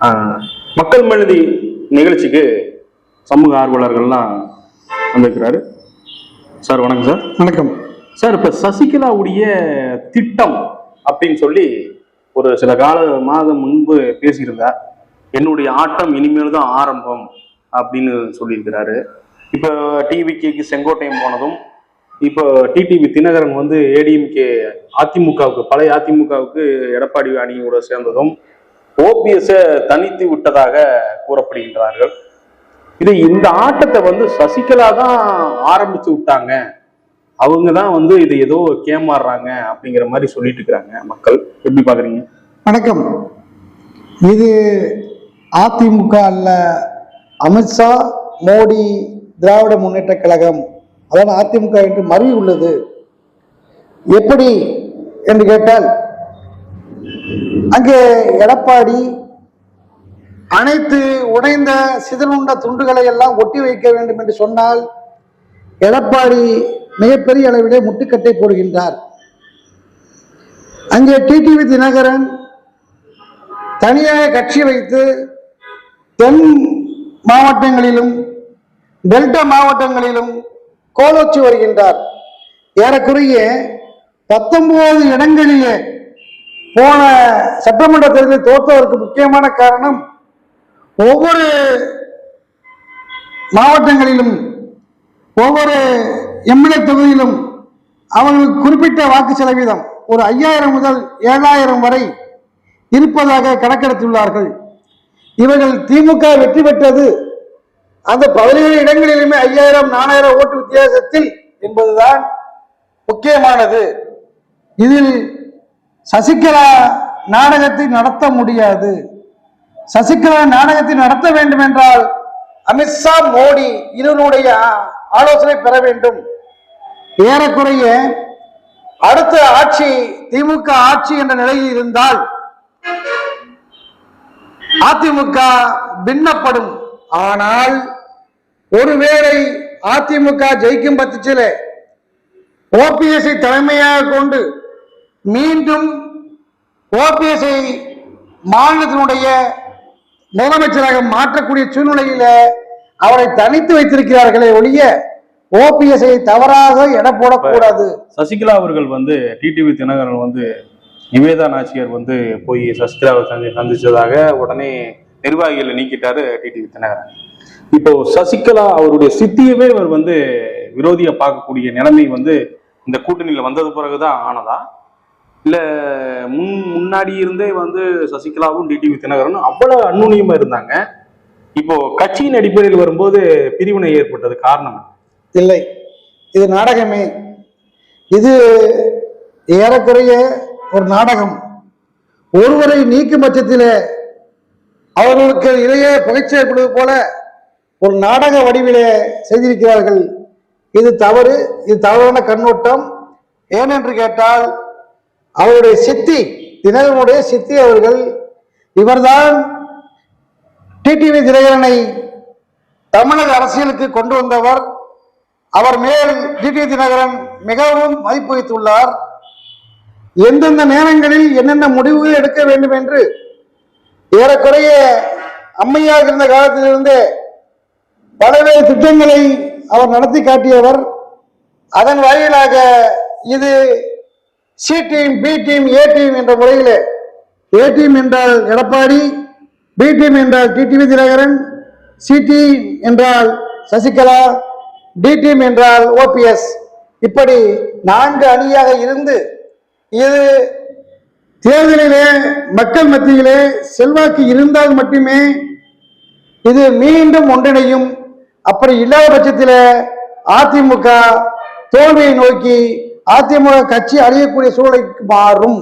மக்கள் மனிதி நிகழ்ச்சிக்கு சமூக ஆர்வலர்கள்லாம் வந்திருக்கிறாரு. சார் வணக்கம் சார். வணக்கம். சார் இப்ப சசிகலாவுடைய திட்டம் அப்படின்னு சொல்லி ஒரு சில கால மாதம் முன்பு பேசியிருந்தார். என்னுடைய ஆட்டம் இனிமேல் தான் ஆரம்பம் அப்படின்னு சொல்லியிருக்கிறாரு. இப்போ டிவிக்கு செங்கோட்டையம் போனதும் இப்போ டிடிவி தினகரன் வந்து ஏடிஎம்கே அதிமுகவுக்கு பழைய அதிமுகவுக்கு எடப்பாடி அணியோட சேர்ந்ததும் ஓபிஎஸ்ஸை தனித்து விட்டதாக கூறப்படுகின்றார்கள். இது இந்த ஆட்டத்தை வந்து சசிகலா தான் ஆரம்பிச்சு விட்டாங்க. அவங்க தான் வந்து இது ஏதோ கேமாறுறாங்க அப்படிங்கிற மாதிரி சொல்லிட்டு இருக்கிறாங்க மக்கள். எப்படி பாக்குறீங்க வணக்கம். இது அதிமுக அல்ல அமித்ஷா மோடி திராவிட முன்னேற்ற கழகம் அதான் அதிமுக என்று மறி உள்ளது. எப்படி என்று கேட்டால் அங்கே எடப்பாடி அனைத்து உடைந்த சிதறுண்ட துண்டுகளை எல்லாம் ஒட்டி வைக்க வேண்டும் என்று சொன்னால் எடப்பாடி மிகப்பெரிய அளவிலே முட்டுக்கட்டை போடுகின்றார். அங்கே டிடிவி தினகரன் தனியாக கட்சி வைத்து தென் மாவட்டங்களிலும் டெல்டா மாவட்டங்களிலும் கோலோச்சி வருகின்றார். ஏறக்குறைய பத்தொன்பது இடங்களிலே போன சட்டமன்ற தேர்தலில் தோற்றதற்கு முக்கியமான காரணம் ஒவ்வொரு மாவட்டங்களிலும் ஒவ்வொரு எம்எல்ஏ தொகுதியிலும் அவர்களுக்கு குறிப்பிட்ட வாக்கு சதவீதம் ஒரு ஐயாயிரம் முதல் ஏழாயிரம் வரை இருப்பதாக கணக்கெடுத்துள்ளார்கள். இவர்கள் திமுக வெற்றி பெற்றது அந்த பதினேழு இடங்களிலுமே ஐயாயிரம் நாலாயிரம் ஓட்டு வித்தியாசத்தில் என்பதுதான் முக்கியமானது. இதில் சசிகலா நாடகத்தை நடத்த முடியாது. சசிகலா நாடகத்தை நடத்த வேண்டும் என்றால் அமித்ஷா மோடி இருவனுடைய ஆலோசனை பெற வேண்டும். ஏறக்குறைய அடுத்த ஆட்சி திமுக ஆட்சி என்ற நிலையில் இருந்தால் அதிமுக பின்னப்படும். ஆனால் ஒருவேளை அதிமுக ஜெயிக்கும் பட்சத்தில் ஓபிஎஸ்ஐ தலைமையாக கொண்டு மீண்டும் ஓபிஎஸ்ஐ மாநிலத்தினுடைய முதலமைச்சராக மாற்றக்கூடிய சூழ்நிலையில அவரை தனித்து வைத்திருக்கிறார்களே ஒழிய ஓபிஎஸ்ஐ தவறாக எடை போடக்கூடாது. சசிகலா அவர்கள் வந்து டிடிவி தினகரன் வந்து நிவேதா நாச்சியார் வந்து போய் சசிகலாவை சந்தி சந்திச்சதாக உடனே நிர்வாகிகளை நீக்கிட்டாரு டிடிவி தினகரன். இப்போ சசிகலா அவருடைய சித்தியவே அவர் வந்து விரோதியா பார்க்கக்கூடிய நிலைமை வந்து இந்த கூட்டணியில வந்தது பிறகுதான் ஆனதா? இல்லை முன் முன்னாடி இருந்தே வந்து சசிகலாவும் டிடிவி தினகரனும் அவ்வளவு அந்நுண்ணியமா இருந்தாங்க. இப்போ கட்சியின் அடிப்படையில் வரும்போது பிரிவினை ஏற்பட்டது காரணம் இல்லை. இது நாடகமே. இது ஏறக்குறைய ஒரு நாடகம். ஒருவரை நீக்கும் பட்சத்தில் அவர்களுக்கு இடையே புகைச்சி ஏற்படுவது போல ஒரு நாடக வடிவிலே செய்திருக்கிறார்கள். இது தவறு. இது தவறான கண்ணோட்டம். ஏனென்று கேட்டால் அவருடைய சித்தி தினகரனுடைய சித்தி அவர்கள் இவர்தான் டிடிவி தினகரனை தமிழக அரசியலுக்கு கொண்டு வந்தவர். அவர் மேல் டிடி தினகரன் மிகவும் மதிப்பு வைத்துள்ளார் எந்தெந்த நேரங்களில் என்னென்ன முடிவுகள் எடுக்க வேண்டும் என்று ஏறக்குறைய அம்மையாக இருந்த காலத்திலிருந்தே பலவேறு திட்டங்களை அவர் நடத்தி காட்டியவர். அதன் வாயிலாக இது C team B team A team என்ற முறையில் ஏ டீம் என்றால் எடப்பாடி பி டீம் என்றால் டிடிவி தினகரன் சி டீம் என்றால் சசிகலா டி டீம் என்றால் ஓபிஎஸ் இப்படி நான்கு அணியாக இருந்து இது தேர்தலிலே மக்கள் மத்தியிலே செல்வாக்கு இருந்தால் மட்டுமே இது மீண்டும் ஒன்றிணையும். அப்படி இல்லாத பட்சத்தில் அதிமுக தோல்வியை நோக்கி அதிமுக கட்சி அழியக்கூடிய சூழலை மாறும்.